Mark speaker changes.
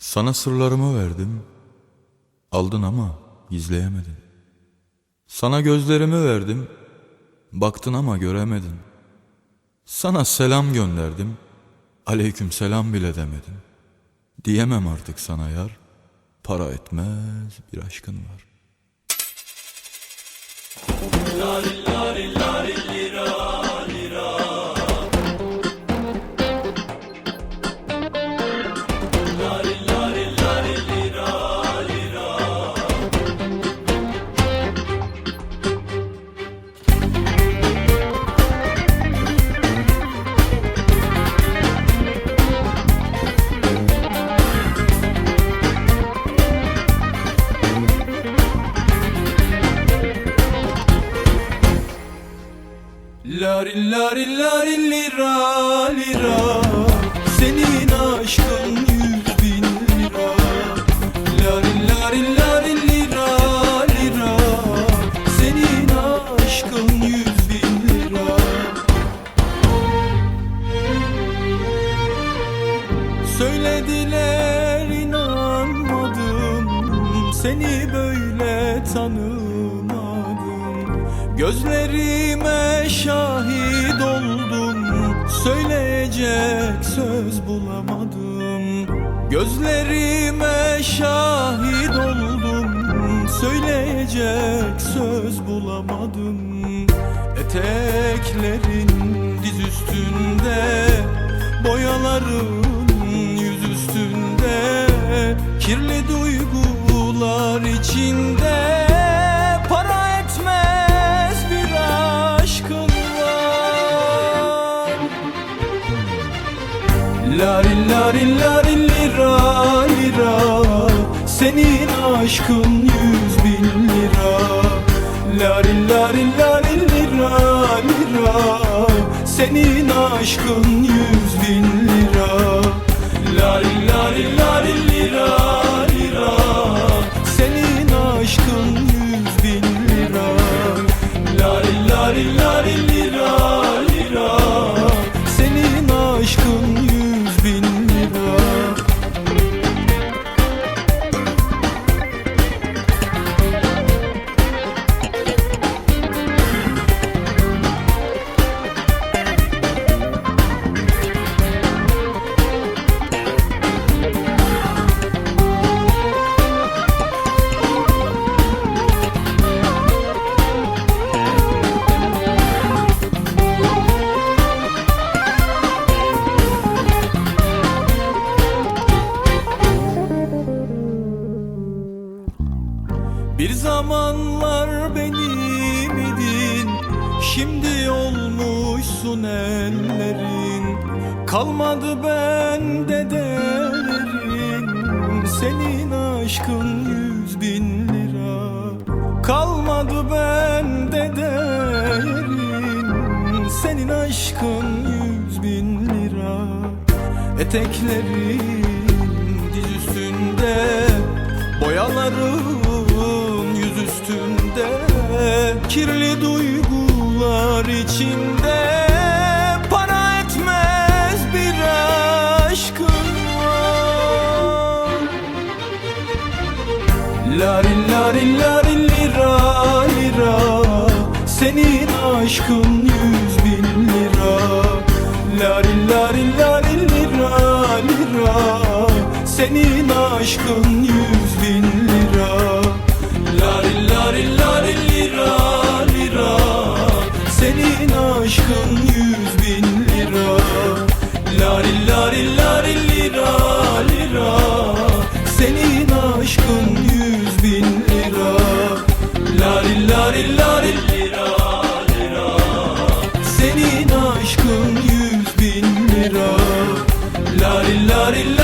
Speaker 1: Sana sırlarımı verdim. Aldın ama gizleyemedin. Sana gözlerimi verdim. Baktın ama göremedin. Sana selam gönderdim. Aleyküm selam bile demedin. Diyemem artık sana yar. Para etmez bir aşkın var. Lari lari lari lira lira Senin aşkın yüz bin lira. Lari lari lari lira lira Senin aşkın yüz bin lira. Söylediler inanmadım. Seni böyle tanımadım Gözlerime şahit oldum. Söyleyecek söz bulamadım. Gözlerime şahit oldum. Söyleyecek söz bulamadım. Eteklerin diz üstünde Boyaların yüz üstünde. Kirli duygular içinde Lari lari lari lira lira Senin aşkın yüz bin lira Lari lari lari lira lira Senin aşkın yüz bin lira. Lari lari lari lira lira Bir zamanlar benim idin Şimdi olmuşsun ellerin. Kalmadı bende değerin Senin aşkın yüz bin lira. Kalmadı bende değerin Senin aşkın yüz bin lira. Eteklerin diz üstünde Boyaların Kirli duygular içinde. Para etmez bir aşkın var. Lari lari lari lira lira. Senin aşkın yüz bin lira. Lari lari lari lira lira. Senin aşkın aşkın yüz bin lira. Lari lari lari